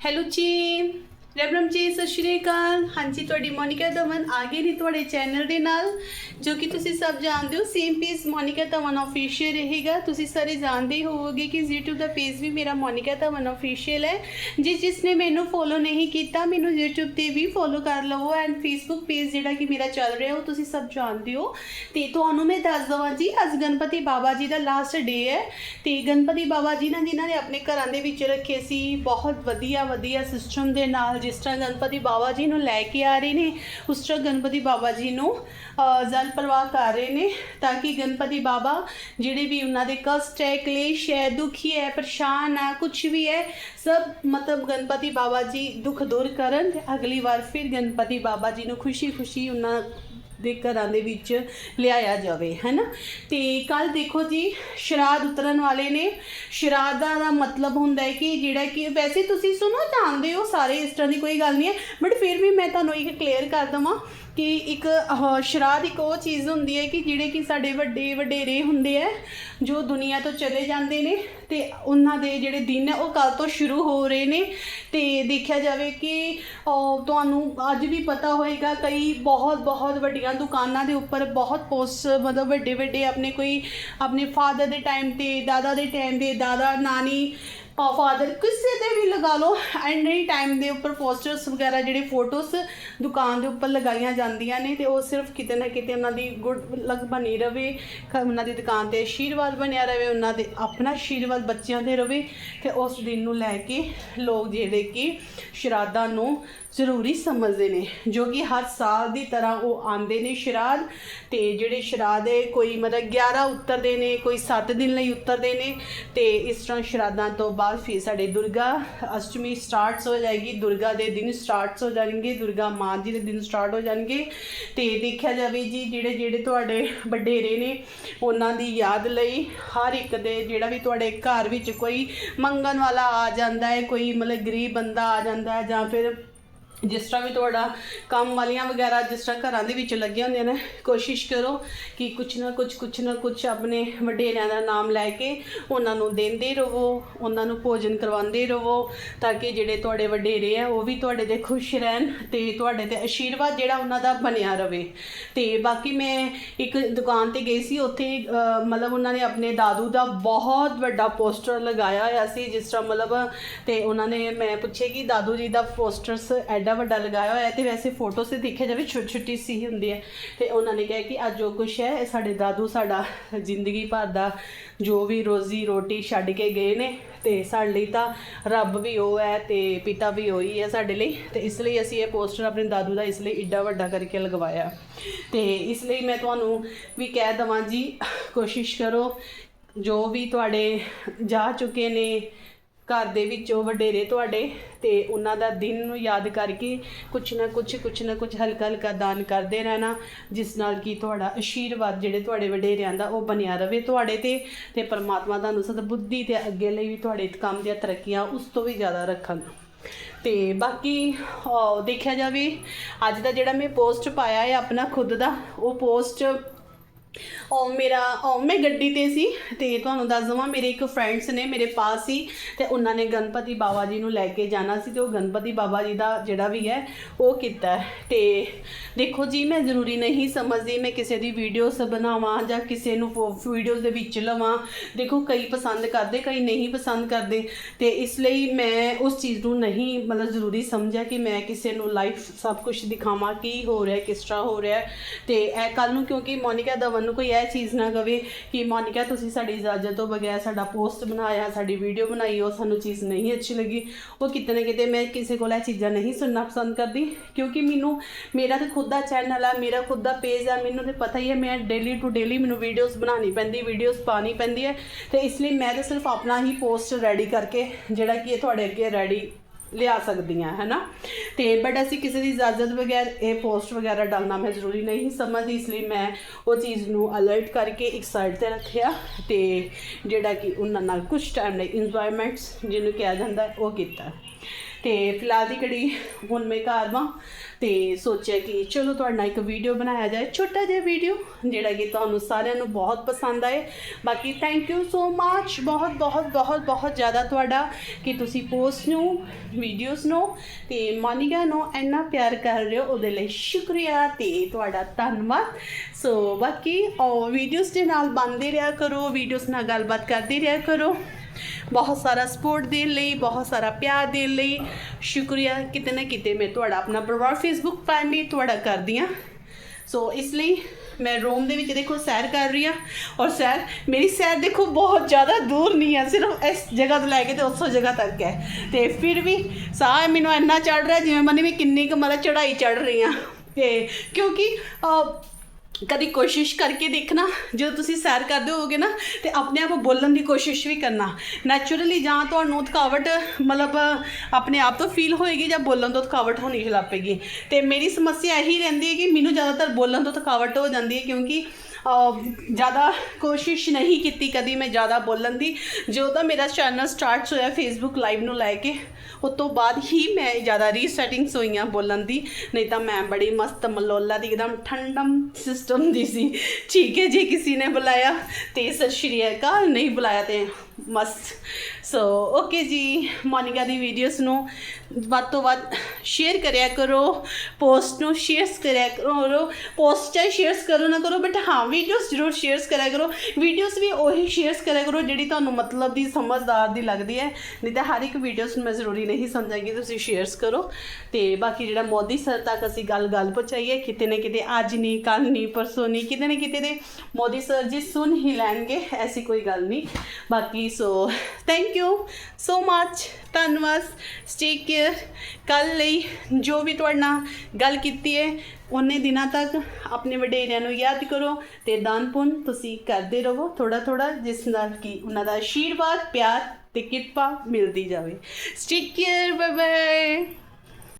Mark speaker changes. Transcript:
Speaker 1: Hello ਜੀ ਰੈਬਰਮ ਜੀ, ਸਤਿ ਸ਼੍ਰੀ ਅਕਾਲ। ਹਾਂਜੀ, ਤੁਹਾਡੀ ਮੋਨਿਕਾ ਧਵਨ ਆ ਗਈ ਨੇ ਤੁਹਾਡੇ ਚੈਨਲ ਦੇ ਨਾਲ, ਜੋ ਕਿ ਤੁਸੀਂ ਸਭ ਜਾਣਦੇ ਹੋ same page Monika Dhawan official ਰਹੇਗਾ। ਤੁਸੀਂ ਸਾਰੇ ਜਾਣਦੇ ਹੀ ਹੋਵੋਗੇ ਕਿ YouTube ਦਾ ਪੇਜ ਵੀ ਮੇਰਾ ਮੋਨਿਕਾ ਧਵਨ ਅਫੀਸ਼ੀਅਲ ਹੈ। ਜਿਸ ਜਿਸ ਨੇ ਮੈਨੂੰ ਫੋਲੋ ਨਹੀਂ ਕੀਤਾ, ਮੈਨੂੰ YouTube ਤੇ ਵੀ ਫੋਲੋ ਕਰ ਲਵੋ ਐਂਡ Facebook ਪੇਜ ਜਿਹੜਾ ਕਿ ਮੇਰਾ ਚੱਲ ਰਿਹਾ, ਉਹ ਤੁਸੀਂ ਸਭ ਜਾਣਦੇ ਹੋ। ਤੇ ਤੁਹਾਨੂੰ ਮੈਂ ਦੱਸ ਦਵਾਂ ਜੀ, ਅੱਜ ਗਣਪਤੀ ਬਾਬਾ ਜੀ ਦਾ ਲਾਸਟ ਡੇ ਹੈ। ਤੇ ਗਣਪਤੀ ਬਾਬਾ ਜੀ ਨਾ ਜਿਨ੍ਹਾਂ ਨੇ ਆਪਣੇ ਘਰਾਂ ਦੇ ਵਿੱਚ ਰੱਖੇ ਸੀ, ਬਹੁਤ ਵਧੀਆ ਵਧੀਆ ਸਿਸਟਮ ਦੇ ਨਾਲ ਜਿਸ ਤਰ੍ਹਾਂ ਗਣਪਤੀ ਬਾਬਾ ਜੀ ਨੂੰ ਲੈ ਕੇ ਆ ਰਹੇ ਨੇ, ਉਸ ਤਰ੍ਹਾਂ ਗਣਪਤੀ ਬਾਬਾ ਜੀ ਨੂੰ ਜਲ ਪ੍ਰਵਾਹ ਕਰ ਰਹੇ ਨੇ, ਤਾਂ ਕਿ ਗਣਪਤੀ ਬਾਬਾ ਜਿਹੜੇ ਵੀ ਉਹਨਾਂ ਦੇ ਕਸ਼ਟ ਹੈ, ਕਲੇਸ਼ ਹੈ, ਦੁਖੀ ਹੈ, ਪਰੇਸ਼ਾਨ ਹੈ ਕੁਝ ਵੀ ਹੈ, ਸਭ ਮਤਲਬ ਗਣਪਤੀ ਬਾਬਾ ਜੀ ਦੁੱਖ ਦੂਰ ਕਰਨ ਅਗਲੀ ਵਾਰ ਫਿਰ ਗਣਪਤੀ ਬਾਬਾ ਜੀ ਨੂੰ ਖੁਸ਼ੀ-ਖੁਸ਼ੀ ਉਹਨਾਂ ਦੇ ਘਰਾਂ ਦੇ ਵਿੱਚ ਲਿਆਇਆ ਜਾਵੇ, ਹੈਨਾ? ਤੇ ਕੱਲ ਦੇਖੋ ਜੀ ਸ਼ਰਾਦ ਉਤਰਨ ਵਾਲੇ ਨੇ। ਸ਼ਰਾਧਾਂ ਦਾ ਮਤਲਬ ਹੁੰਦਾ ਹੈ ਕਿ ਜਿਹੜਾ ਕਿ, ਵੈਸੇ ਤੁਸੀਂ ਸੁਣੋ, ਜਾਣਦੇ ਹੋ ਸਾਰੇ, ਇਸ ਤਰ੍ਹਾਂ ਦੀ ਕੋਈ ਗੱਲ ਨਹੀਂ ਹੈ ਬਟ ਫਿਰ ਵੀ ਮੈਂ ਤੁਹਾਨੂੰ ਇੱਕ ਕਲੀਅਰ ਕਰ ਦਵਾਂ। ਕਿ ਇੱਕ ਆਹ ਸ਼ਰਾਧ ਇੱਕ ਉਹ ਚੀਜ਼ ਹੁੰਦੀ ਹੈ ਕਿ ਜਿਹੜੇ ਕਿ ਸਾਡੇ ਵੱਡੇ ਵਡੇਰੇ ਹੁੰਦੇ ਹੈ ਜੋ ਦੁਨੀਆ ਤੋਂ ਚਲੇ ਜਾਂਦੇ ਨੇ ਤੇ ਉਹਨਾਂ ਦੇ ਜਿਹੜੇ ਦਿਨ ਹੈ ਉਹ ਕੱਲ ਤੋਂ ਸ਼ੁਰੂ ਹੋ ਰਹੇ ਨੇ। ਤੇ ਦੇਖਿਆ ਜਾਵੇ ਕਿ ਅਹ, ਤੁਹਾਨੂੰ ਅੱਜ ਵੀ ਪਤਾ ਹੋਏਗਾ ਕਈ ਬਹੁਤ ਬਹੁਤ ਵੱਡੀਆਂ ਦੁਕਾਨਾਂ ਦੇ ਉੱਪਰ ਬਹੁਤ ਪੋਸਟ ਮਤਲਬ ਵੱਡੇ ਵੱਡੇ ਆਪਣੇ ਕੋਈ ਆਪਣੇ ਫਾਦਰ ਦੇ ਟਾਈਮ ਤੇ ਦਾਦਾ ਦੇ ਟਾਈਮ ਦੇ ਦਾਦਾ ਨਾਨੀ ਫਾਦਰ ਕਿਸੇ ਦੇ ਵੀ ਲਗਾ ਲਓ ਐਨੀ ਟਾਈਮ ਦੇ ਉੱਪਰ ਪੋਸਟਰਸ ਵਗੈਰਾ ਜਿਹੜੇ ਫੋਟੋਸ ਦੁਕਾਨ ਦੇ ਉੱਪਰ ਲਗਾਈਆਂ ਜਾਂਦੀਆਂ ਨੇ, ਤੇ ਉਹ ਸਿਰਫ ਕਿਤੇ ਨਾ ਕਿਤੇ ਉਹਨਾਂ ਦੀ ਗੁੱਡ ਲੱਗ ਬਣੀ ਰਵੇ ਉਹਨਾਂ ਦੀ ਦੁਕਾਨ ਤੇ ਆਸ਼ੀਰਵਾਦ ਬਣਿਆ ਰਵੇ, ਉਹਨਾਂ ਦੇ ਆਪਣਾ ਆਸ਼ੀਰਵਾਦ ਬੱਚਿਆਂ ਦੇ ਰਵੇ, ਤੇ ਉਸ ਦਿਨ ਨੂੰ ਲੈ ਕੇ ਲੋਕ ਜਿਹੜੇ ਕਿ ਸ਼ਰਾਧਾਂ ਨੂੰ ਜ਼ਰੂਰੀ ਸਮਝਦੇ ਨੇ, ਜੋ ਕਿ ਹਰ ਸਾਲ ਦੀ ਤਰ੍ਹਾਂ ਉਹ ਆਉਂਦੇ ਨੇ ਸ਼ਰਾਧ ਤੇ ਜਿਹੜੇ ਸ਼ਰਾਧ ਹੈ, ਕੋਈ ਮਤਲਬ 11 ਉਤਰਦੇ ਨੇ, ਕੋਈ 7 ਦਿਨ ਲਈ ਉਤਰਦੇ ਨੇ, ਤੇ ਇਸ ਤਰ੍ਹਾਂ ਸ਼ਰਾਧਾਂ ਤੋਂ ਬਾਅਦ ਫਿਰ ਸਾਡੇ ਦੁਰਗਾ ਅਸ਼ਟਮੀ ਸਟਾਰਟਸ ਹੋ ਜਾਏਗੀ। ਦੁਰਗਾ ਦੇ ਦਿਨ ਸਟਾਰਟਸ ਹੋ ਜਾਣਗੇ, ਦੁਰਗਾ ਮਾਂ ਜੀ ਦੇ ਦਿਨ ਸਟਾਰਟ ਹੋ ਜਾਣਗੇ। ਤੇ ਦੇਖਿਆ ਜਾਵੇ ਜੀ, ਜਿਹੜੇ ਜਿਹੜੇ ਤੁਹਾਡੇ ਵਡੇਰੇ ਨੇ, ਉਹਨਾਂ ਦੀ ਯਾਦ ਲਈ ਹਰ ਇੱਕ ਦੇ ਜਿਹੜਾ ਵੀ ਤੁਹਾਡੇ ਘਰ ਵਿੱਚ ਕੋਈ ਮੰਗਣ ਵਾਲਾ ਆ ਜਾਂਦਾ ਹੈ, ਕੋਈ ਮਤਲਬ ਗਰੀਬ ਬੰਦਾ ਆ ਜਾਂਦਾ ਹੈ ਜਾਂ ਫਿਰ ਜਿਸ ਤਰ੍ਹਾਂ ਵੀ ਤੁਹਾਡਾ ਕੰਮ ਵਾਲੀਆਂ ਵਗੈਰਾ ਜਿਸ ਤਰ੍ਹਾਂ ਘਰਾਂ ਦੇ ਵਿੱਚ ਲੱਗੀਆਂ ਹੁੰਦੀਆਂ ਨੇ, ਕੋਸ਼ਿਸ਼ ਕਰੋ ਕਿ ਕੁਛ ਨਾ ਕੁਛ ਕੁਛ ਨਾ ਕੁਛ ਆਪਣੇ ਵਡੇਰਿਆਂ ਦਾ ਨਾਮ ਲੈ ਕੇ ਉਹਨਾਂ ਨੂੰ ਦਿੰਦੇ ਰਹੋ ਉਹਨਾਂ ਨੂੰ ਭੋਜਨ ਕਰਵਾਉਂਦੇ ਰਹੋ ਤਾਂ ਕਿ ਜਿਹੜੇ ਤੁਹਾਡੇ ਵਡੇਰੇ ਆ, ਉਹ ਵੀ ਤੁਹਾਡੇ ਤੇ ਖੁਸ਼ ਰਹਿਣ ਤੇ ਤੁਹਾਡੇ ਤੇ ਆਸ਼ੀਰਵਾਦ ਜਿਹੜਾ ਉਹਨਾਂ ਦਾ ਬਣਿਆ ਰਵੇ। ਤੇ ਬਾਕੀ ਮੈਂ ਇੱਕ ਦੁਕਾਨ ਤੇ ਗਈ ਸੀ, ਉੱਥੇ ਮਤਲਬ ਉਹਨਾਂ ਨੇ ਆਪਣੇ ਦਾਦੂ ਦਾ ਬਹੁਤ ਵੱਡਾ ਪੋਸਟਰ ਲਗਾਇਆ ਹੋਇਆ ਸੀ, ਜਿਸ ਤਰ੍ਹਾਂ ਮਤਲਬ ਤੇ ਉਹਨਾਂ ਨੇ ਮੈਂ ਪੁੱਛਿਆ ਕਿ ਦਾਦੂ ਜੀ ਦਾ ਪੋਸਟਰਸ ਐਡ ਵੱਡਾ ਲਗਾਇਆ ਹੋਇਆ ਹੈ ਤੇ ਵੈਸੇ ਫੋਟੋ ਸੇ ਦੇਖਿਆ ਜਾਵੇ ਛੋਟੀ ਛੋਟੀ ਸੀ ਹੁੰਦੀ ਹੈ। ਤੇ ਉਹਨਾਂ ਨੇ ਕਿਹਾ ਕਿ ਅੱਜ ਜੋ ਕੁਛ ਹੈ, ਇਹ ਸਾਡੇ ਦਾਦੂ, ਸਾਡਾ ਜ਼ਿੰਦਗੀ ਭਰ ਦਾ ਜੋ ਵੀ ਰੋਜ਼ੀ ਰੋਟੀ ਛੱਡ ਕੇ ਗਏ ਨੇ ਤੇ ਸਾਡੇ ਲਈ ਤਾਂ ਰੱਬ ਵੀ ਉਹ ਹੈ ਤੇ ਪਿਤਾ ਵੀ ਉਹੀ ਹੈ ਸਾਡੇ ਲਈ। ਤੇ ਇਸ ਲਈ ਅਸੀਂ ਇਹ ਪੋਸਟਰ ਆਪਣੇ ਦਾਦੂ ਦਾ ਇਸ ਲਈ ਇੱਡਾ ਵੱਡਾ ਕਰਕੇ ਲਗਵਾਇਆ। ਤੇ ਇਸ ਲਈ ਮੈਂ ਤੁਹਾਨੂੰ ਵੀ ਕਹਿ ਦਵਾਂ ਜੀ, ਕੋਸ਼ਿਸ਼ ਕਰੋ ਜੋ ਵੀ ਤੁਹਾਡੇ ਜਾ ਚੁੱਕੇ ਨੇ ਘਰ ਦੇ ਵਿੱਚ ਉਹ ਵਡੇਰੇ ਤੁਹਾਡੇ ਤੇ ਉਹਨਾਂ ਦਾ ਦਿਨ ਨੂੰ ਯਾਦ ਕਰਕੇ ਕੁਛ ਨਾ ਕੁਛ ਕੁਛ ਨਾ ਕੁਛ ਹਲਕਾ ਹਲਕਾ ਦਾਨ ਕਰਦੇ ਰਹਿਣਾ, ਜਿਸ ਨਾਲ ਕਿ ਤੁਹਾਡਾ ਆਸ਼ੀਰਵਾਦ ਜਿਹੜੇ ਤੁਹਾਡੇ ਵਡੇਰਿਆਂ ਦਾ ਉਹ ਬਣਿਆ ਰਵੇ ਤੁਹਾਡੇ ਤੇ ਤੇ ਪਰਮਾਤਮਾ ਤੁਹਾਨੂੰ ਸਦਾ ਬੁੱਧੀ ਤੇ ਅੱਗੇ ਲਈ ਵੀ ਤੁਹਾਡੇ ਕੰਮ ਦੀਆਂ ਤਰੱਕੀਆਂ ਉਸ ਤੋਂ ਵੀ ਜ਼ਿਆਦਾ ਰੱਖਣ। ਤੇ ਬਾਕੀ ਦੇਖਿਆ ਜਾਵੇ, ਅੱਜ ਦਾ ਜਿਹੜਾ ਮੈਂ ਪੋਸਟ ਪਾਇਆ ਹੈ ਆਪਣਾ ਖੁਦ ਦਾ, ਉਹ ਪੋਸਟ ਉਹ ਮੇਰਾ ਉਹ ਮੈਂ ਗੱਡੀ ਤੇ ਸੀ ਤੇ ਤੁਹਾਨੂੰ ਦੱਸ ਦਵਾਂ, ਮੇਰੇ ਇੱਕ ਫਰੈਂਡਸ ਨੇ ਮੇਰੇ ਪਾਸ ਸੀ ਤੇ ਉਹਨਾਂ ਨੇ ਗਣਪਤੀ ਬਾਬਾ ਜੀ ਨੂੰ ਲੈ ਕੇ ਜਾਣਾ ਸੀ ਤੇ ਉਹ ਗਣਪਤੀ ਬਾਬਾ ਜੀ ਦਾ ਜਿਹੜਾ ਵੀ ਹੈ, ਉਹ ਕੀਤਾ ਹੈ। ਤੇ ਦੇਖੋ ਜੀ, ਮੈਂ ਜ਼ਰੂਰੀ ਨਹੀਂ ਸਮਝਦੀ ਮੈਂ ਕਿਸੇ ਦੀ ਵੀਡੀਓਸ ਬਣਾਵਾਂ ਜਾਂ ਕਿਸੇ ਨੂੰ ਵੀਡੀਓਜ਼ ਦੇ ਵਿੱਚ ਲਵਾਂ। ਦੇਖੋ, ਕਈ ਪਸੰਦ ਕਰਦੇ, ਕਈ ਨਹੀਂ ਪਸੰਦ ਕਰਦੇ। ਤੇ ਇਸ ਲਈ ਮੈਂ ਉਸ ਚੀਜ਼ ਨੂੰ ਨਹੀਂ, ਮਤਲਬ ਜ਼ਰੂਰੀ ਸਮਝਿਆ ਕਿ ਮੈਂ ਕਿਸੇ ਨੂੰ ਲਾਈਫ ਸਭ ਕੁਝ ਦਿਖਾਵਾਂ, ਕੀ ਹੋ ਰਿਹਾ, ਕਿਸ ਤਰ੍ਹਾਂ ਹੋ ਰਿਹਾ। ਤੇ ਇਹ ਕੱਲ ਨੂੰ ਕਿਉਂਕਿ ਮੋਨਿਕਾ ਦਾ ਤੁਹਾਨੂੰ ਕੋਈ ਇਹ ਚੀਜ਼ ਨਾ ਕਵੇ ਕਿ ਮੋਨਿਕਾ, ਤੁਸੀਂ ਸਾਡੀ ਇਜਾਜ਼ਤ ਤੋਂ ਬਗੈਰ ਸਾਡਾ ਪੋਸਟ ਬਣਾਇਆ, ਸਾਡੀ ਵੀਡੀਓ ਬਣਾਈ, ਉਹ ਸਾਨੂੰ ਚੀਜ਼ ਨਹੀਂ ਅੱਛੀ ਲੱਗੀ। ਉਹ ਕਿਤੇ ਨਾ ਕਿਤੇ ਮੈਂ ਕਿਸੇ ਕੋਲ ਇਹ ਚੀਜ਼ਾਂ ਨਹੀਂ ਸੁਣਨਾ ਪਸੰਦ ਕਰਦੀ, ਕਿਉਂਕਿ ਮੈਨੂੰ, ਮੇਰਾ ਤਾਂ ਖੁਦ ਦਾ ਚੈਨਲ ਆ, ਮੇਰਾ ਖੁਦ ਦਾ ਪੇਜ ਆ, ਮੈਨੂੰ ਤੇ ਪਤਾ ਹੀ ਹੈ, ਮੈਂ ਡੇਲੀ ਟੂ ਡੇਲੀ ਮੈਨੂੰ ਵੀਡੀਓਜ਼ ਬਣਾਉਣੀ ਪੈਂਦੀ ਵੀਡੀਓਜ਼ ਪਾਣੀ ਪੈਂਦੀ ਹੈ। ਤੇ ਇਸ ਲਈ ਮੈਂ ਤਾਂ ਸਿਰਫ ਆਪਣਾ ਹੀ ਪੋਸਟ ਰੈਡੀ ਕਰਕੇ, ਜਿਹੜਾ ਕਿ ਇਹ ਤੁਹਾਡੇ ਅੱਗੇ ਰੈਡੀ ਲਿਆ ਸਕਦੀਆਂ ਹੈ ਨਾ ਤੇ ਬਟ ਅਸੀਂ ਕਿਸੇ ਦੀ ਇਜਾਜ਼ਤ ਬਗੈਰ ਇਹ ਪੋਸਟ ਵਗੈਰਾ ਡਾਲਣਾ ਮੈਂ ਜ਼ਰੂਰੀ ਨਹੀਂ ਸਮਝਦੀ, ਇਸ ਲਈ ਮੈਂ ਉਹ ਚੀਜ਼ ਨੂੰ ਅਲਰਟ ਕਰਕੇ ਇੱਕ ਸਾਈਡ ਤੇ ਰੱਖਿਆ ਤੇ ਜਿਹੜਾ ਕਿ ਉਹਨਾਂ ਨਾਲ ਕੁਝ ਟਾਈਮ ਲਈ ਇੰਜੋਇਮੈਂਟਸ ਜਿਹਨੂੰ ਕਿਹਾ ਜਾਂਦਾ ਉਹ ਕੀਤਾ। ਤੇ ਫਿਲਹਾਲ ਦੀ ਘੜੀ ਹੁਣ ਮੈਂ ਘਰ ਵਾਂ ਤੇ ਸੋਚਿਆ ਕਿ ਚਲੋ ਤੁਹਾਡੇ ਨਾਲ ਇੱਕ ਵੀਡੀਓ ਬਣਾਇਆ ਜਾਏ, ਛੋਟਾ ਜਿਹਾ ਵੀਡੀਓ ਜਿਹੜਾ ਕਿ ਤੁਹਾਨੂੰ ਸਾਰਿਆਂ ਨੂੰ ਬਹੁਤ ਪਸੰਦ ਆਏ। ਬਾਕੀ ਥੈਂਕ ਯੂ ਸੋ ਮੱਚ ਬਹੁਤ ਬਹੁਤ ਬਹੁਤ ਬਹੁਤ ਜ਼ਿਆਦਾ ਤੁਹਾਡਾ ਕਿ ਤੁਸੀਂ ਪੋਸਟ ਨੂੰ ਵੀਡੀਓਜ਼ ਨੂੰ ਤੇ ਮੋਨਿਕਾ ਨੂੰ ਇੰਨਾ ਪਿਆਰ ਕਰ ਰਹੇ ਹੋ, ਉਹਦੇ ਲਈ ਸ਼ੁਕਰੀਆ ਤੇ ਤੁਹਾਡਾ ਧੰਨਵਾਦ। ਸੋ ਬਾਕੀ ਉਹ ਵੀਡੀਓਜ਼ ਦੇ ਨਾਲ ਬੰਦੇ ਰਿਹਾ ਕਰੋ ਵੀਡੀਓਜ਼ ਨਾਲ ਗੱਲਬਾਤ ਕਰਦੇ ਰਿਹਾ ਕਰੋ। ਬਹੁਤ ਸਾਰਾ ਸਪੋਰਟ ਦੇਣ ਲਈ, ਬਹੁਤ ਸਾਰਾ ਪਿਆਰ ਦੇਣ ਲਈ। ਸ਼ੁਕਰੀਆ ਕਿਤੇ ਨਾ ਕਿਤੇ ਮੈਂ ਤੁਹਾਡਾ ਆਪਣਾ ਪਰਿਵਾਰ ਫੇਸਬੁੱਕ ਫੈਮਿਲੀ ਤੁਹਾਡਾ ਕਰਦੀ ਹਾਂ। ਸੋ ਇਸ ਲਈ ਮੈਂ ਰੋਮ ਦੇ ਵਿੱਚ ਦੇਖੋ ਸੈਰ ਕਰ ਰਹੀ ਹਾਂ। ਔਰ ਸੈਰ, ਮੇਰੀ ਸੈਰ ਦੇਖੋ ਬਹੁਤ ਜ਼ਿਆਦਾ ਦੂਰ ਨਹੀਂ ਹੈ, ਸਿਰਫ ਇਸ ਜਗ੍ਹਾ ਤੋਂ ਲੈ ਕੇ ਤੇ ਉਸੋ ਜਗ੍ਹਾ ਤੱਕ ਹੈ। ਤੇ ਫਿਰ ਵੀ ਸਾਹ ਮੈਨੂੰ ਇੰਨਾ ਚੜ ਰਿਹਾ, ਜਿਵੇਂ ਮਨੇ ਵੀ ਕਿੰਨੀ ਕੁ ਮਤਲਬ ਚੜਾਈ ਚੜ ਰਹੀ ਹਾਂ। ਤੇ ਕਿਉਂਕਿ ਕਦੀ ਕੋਸ਼ਿਸ਼ ਕਰਕੇ ਦੇਖਣਾ, ਜਦੋਂ ਤੁਸੀਂ ਸੈਰ ਕਰਦੇ ਹੋਗੇ ਨਾ, ਤੇ ਆਪਣੇ ਆਪ ਬੋਲਣ ਦੀ ਕੋਸ਼ਿਸ਼ ਵੀ ਕਰਨਾ। ਨੈਚੁਰਲੀ ਜਾਂ ਤੁਹਾਨੂੰ ਥਕਾਵਟ, ਮਤਲਬ ਆਪਣੇ ਆਪ ਤੋਂ ਫੀਲ ਹੋਏਗੀ ਜਾਂ ਬੋਲਣ ਤੋਂ ਥਕਾਵਟ ਹੋਣੀ ਲੱਗ ਪਏਗੀ ਤੇ ਮੇਰੀ ਸਮੱਸਿਆ ਇਹੀ ਰਹਿੰਦੀ ਹੈ ਕਿ ਮੈਨੂੰ ਜ਼ਿਆਦਾਤਰ ਬੋਲਣ ਤੋਂ ਥਕਾਵਟ ਹੋ ਜਾਂਦੀ ਹੈ ਕਿਉਂਕਿ ਜ਼ਿਆਦਾ ਕੋਸ਼ਿਸ਼ ਨਹੀਂ ਕੀਤੀ ਕਦੀ ਮੈਂ ਜ਼ਿਆਦਾ ਬੋਲਣ ਦੀ। ਜਦੋਂ ਦਾ ਮੇਰਾ ਚੈਨਲ ਸਟਾਰਟ ਹੋਇਆ ਫੇਸਬੁੱਕ ਲਾਈਵ ਨੂੰ ਲੈ ਕੇ, ਉਸ ਤੋਂ ਬਾਅਦ ਹੀ ਮੈਂ ਜ਼ਿਆਦਾ ਰੀਸੈਟਿੰਗਸ ਹੋਈਆਂ ਬੋਲਣ ਦੀ। ਨਹੀਂ ਤਾਂ ਮੈਂ ਬੜੀ ਮਸਤ ਮਲੋਲਾ ਦੀ, ਇੱਕਦਮ ਠੰਡਮ ਸਿਸਟਮ ਦੀ ਸੀ। ਠੀਕ ਹੈ ਜੇ, ਕਿਸੇ ਨੇ ਬੁਲਾਇਆ ਤੇ ਸਤਿ ਸ਼੍ਰੀ ਅਕਾਲ, ਨਹੀਂ ਬੁਲਾਇਆ ਤੇ ਮਸਤ। ਸੋ ਓਕੇ ਜੀ, ਮੋਨਿਕਾ ਦੀ ਵੀਡੀਓਜ਼ ਨੂੰ ਵੱਧ ਤੋਂ ਵੱਧ ਸ਼ੇਅਰ ਕਰਿਆ ਕਰੋ ਪੋਸਟ ਨੂੰ ਸ਼ੇਅਰਸ ਕਰਿਆ ਕਰੋ ਪੋਸਟ ਚਾਹੇ ਸ਼ੇਅਰਸ ਕਰੋ ਨਾ ਕਰੋ ਬਟ ਹਾਂ ਵੀਡੀਓਜ਼ ਜ਼ਰੂਰ ਸ਼ੇਅਰਸ ਕਰਿਆ ਕਰੋ। ਵੀਡੀਓਜ਼ ਵੀ ਉਹੀ ਸ਼ੇਅਰਸ ਕਰਿਆ ਕਰੋ ਜਿਹੜੀ ਤੁਹਾਨੂੰ ਮਤਲਬ ਦੀ, ਸਮਝਦਾਰ ਦੀ ਲੱਗਦੀ ਹੈ। ਨਹੀਂ ਤਾਂ ਹਰ ਇੱਕ ਵੀਡੀਓਜ਼ ਨੂੰ ਮੈਂ ਜ਼ਰੂਰੀ ਨਹੀਂ ਸਮਝਾਂਗੀ, ਤੁਸੀਂ ਸ਼ੇਅਰਸ ਕਰੋ। ਤੇ ਬਾਕੀ ਜਿਹੜਾ ਮੋਦੀ ਸਰ ਤੱਕ ਅਸੀਂ ਗੱਲ ਗੱਲ ਪਹੁੰਚਾਈਏ, ਕਿਤੇ ਨਾ ਕਿਤੇ ਅੱਜ ਨਹੀਂ ਕੱਲ ਨਹੀਂ ਪਰਸੋਂ ਨਹੀਂ ਕਿਤੇ ਨਾ ਕਿਤੇ ਦੇ ਮੋਦੀ ਸਰ ਜੀ ਸੁਣ ਹੀ ਲੈਣਗੇ, ਐਸੀ ਕੋਈ ਗੱਲ ਨਹੀਂ। ਬਾਕੀ ਸੋ ਥੈਂਕ ਯੂ ਸੋ ਮੱਚ ਧੰਨਵਾਦ ਸਟੇ ਕੇਅਰ ਕੱਲ ਲਈ ਜੋ ਵੀ ਤੁਹਾਡੇ ਨਾਲ ਗੱਲ ਕੀਤੀ ਹੈ, ਉਹਨੇ ਦਿਨਾਂ ਤੱਕ ਆਪਣੇ ਵਡੇਰਿਆਂ ਨੂੰ ਯਾਦ ਕਰੋ। ਤੇ ਦਾਨ ਪੁੰਨ ਤੁਸੀਂ ਕਰਦੇ ਰਹੋ ਥੋੜਾ ਥੋੜਾ ਜਿਸ ਨਾਲ ਕਿ ਉਹਨਾਂ ਦਾ ਆਸ਼ੀਰਵਾਦ, ਪਿਆਰ ਤੇ ਕਿਰਪਾ ਮਿਲਦੀ ਜਾਵੇ। Stay care bye bye